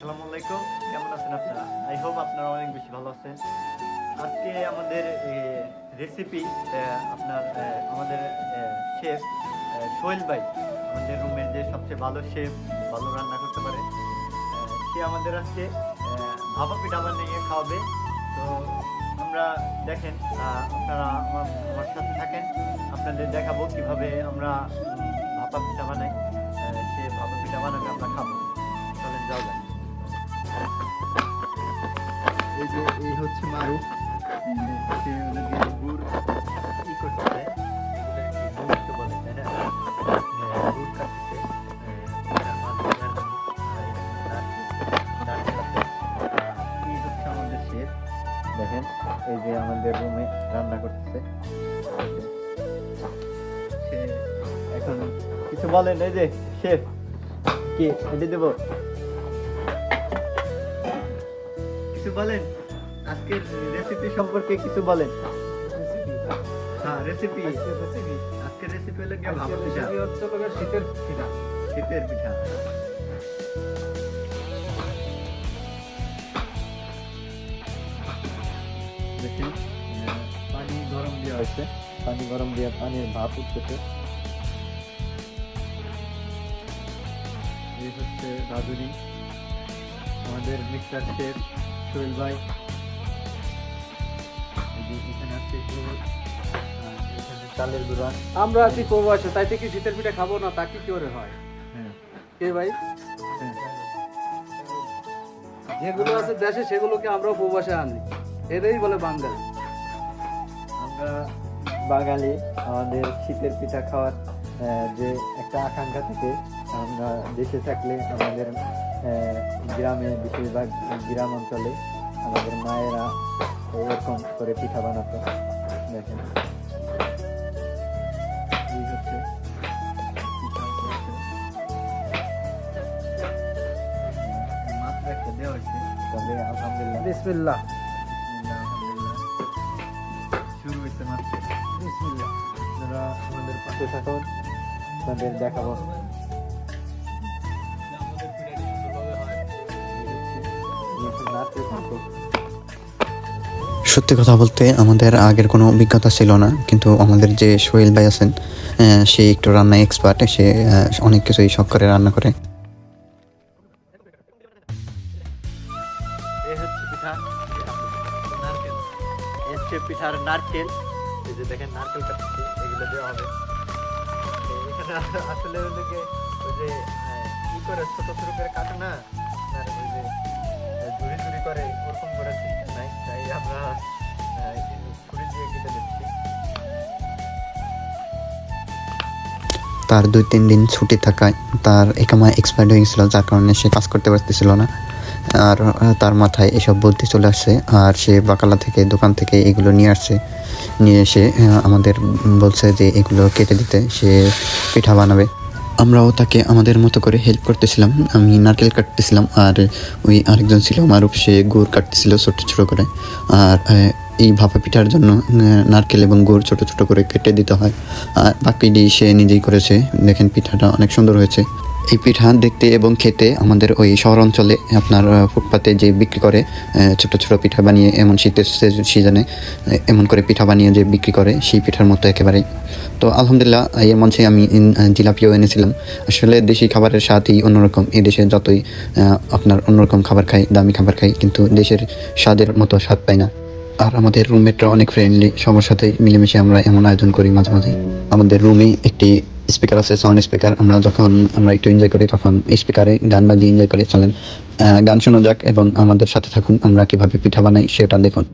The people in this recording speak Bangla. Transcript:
আসসালামু আলাইকুম। কেমন আছেন আপনারা? আই হোপ আপনারা অনেক বেশি ভালো আছেন। আজকে আমাদের রেসিপি আপনার আমাদের শেফ সোহেল ভাই, আমাদের রুমের যে সবচেয়ে ভালো শেফ ভালো রান্না করতে পারে সে আমাদের আজকে ভাপা পিঠা বানিয়ে খাওয়াবে। তো আমরা দেখেন আপনারা আমার আমার সাথে থাকেন। আপনাদের দেখাবো কীভাবে আমরা ভাপা পিঠা বানাই সে ভাপা পিঠা বানাবে, আমরা খাব। এই যে এই হচ্ছে মারু। সে ওদেরকে গুড় ই করতেছে। এগুলো কি গুড় তো হ্যাঁ, এই হচ্ছে আমাদের শেফ। দেখেন এই যে আমাদের রুমে রান্না করতেছে। সে এখন কিছু বলেন এই যে শেফ কি এটা দেবো। কিছু বলেন? আজকের রেসিপি সম্পর্কে কিছু বলেন। হ্যাঁ রেসিপি আজকের রেসিপি হলো কি? ভাপা পিঠা। শীতের পিঠা। শীতের পিঠা। দেখেন পানি গরম দেওয়া হয়েছে। পানি গরম দিয়ে পানির ভাপ উঠতেছে। এই হচ্ছে রাঁধুনি। আমাদের মিক্সার শেফ সোহেল ভাই। এখানে চালের গুঁড়া। আমরা আছি প্রবাসে তাই থেকে শীতের পিঠা খাব না তা কি করে হয়? হ্যাঁ। কে ভাই? হ্যাঁ। যেগুলো আছে দেশে সেগুলোকে আমরাও প্রবাসে আনি। এটাই বলে বাঙালি। আমরা বাঙালি আমাদের শীতের পিঠা খাওয়ার যে একটা আকাঙ্ক্ষা থাকে আমরা দেশে থাকলে আমাদের গ্রামে বেশিরভাগ গ্রাম অঞ্চলে আমাদের মায়েরা এরকম করে পিঠা বানাতো। দেখেন। বিসমিল্লাহ। শুরু হয়েছে মাত্র। বিসমিল্লাহ। আপনারা আমাদের পাশে থাকুন। আপনাদের দেখাবো। নাচতে সত্যি কথা বলতে আমাদের আগের কোনো অভিজ্ঞতা ছিল না, কিন্তু আমাদের যে সোহেল ভাই আছেন সে একটু রান্নায় এক্সপার্ট সে অনেক কিছুই শখ করে রান্না করে। আসলে ওই যে কি করে ছোট ছোট করে কাটে না? আর ওই যে ঝুড়ি করে ওরকম করে সিস্টেম নাই তাই আমরা তার দুই তিন দিন ছুটি থাকায় তার একামা এক্সপায়ার্ড হয়ে গেছিল, যার কারণে সে কাজ করতে পারতেছিল না। আর তার মাথায় এসব বুদ্ধি চলে আসছে, আর সে বাকালা থেকে, দোকান থেকে এগুলো নিয়ে আসছে। নিয়ে এসে আমাদের বলছে যে এগুলো কেটে দিতে, সে পিঠা বানাবে। আমরাও তাকে আমাদের মতো করে হেল্প করতেছিলাম। আমি নারকেল কাটতেছিলাম আর ওই আরেকজন ছিল মারুফ সে গুড় কাটতেছিল ছোটো ছোটো করে। আর এই ভাপা পিঠার জন্য নারকেল এবং গুড় ছোটো ছোটো করে কেটে দিতে হয়। আর বাকিটি সে নিজেই করেছে। দেখেন পিঠাটা অনেক সুন্দর হয়েছে। এই পিঠা দেখতে এবং খেতে আমাদের ওই শহর অঞ্চলে আপনার ফুটপাতে যে বিক্রি করে ছোট ছোট পিঠা বানিয়ে এমন শীতের সিজনে এমন করে পিঠা বানিয়ে যে বিক্রি করে, সেই পিঠার মতো একেবারেই। তো আলহামদুলিল্লাহ এর মধ্যে আমি জিলাপিও এনেছিলাম। আসলে দেশি খাবারের স্বাদই অন্যরকম। এই দেশে যতই আপনার অন্যরকম খাবার খাই, দামি খাবার খাই, কিন্তু দেশের স্বাদের মতো স্বাদ পাই না। আর আমাদের রুমমেটরা অনেক ফ্রেন্ডলি সবার সাথে মিলেমিশে আমরা এমন আয়োজন করি মাঝে মাঝে আমাদের রুমে একটি স্পিকার আছে সাউন্ড স্পিকার আমরা যখন, আমরা একটু এনজয় করি, তখন স্পিকারে গান বাজিয়ে এনজয় করে। চলেন গান শোনা যাক এবং আমাদের সাথে থাকুন। আমরা কীভাবে পিঠা বানাই, সেটা দেখুন।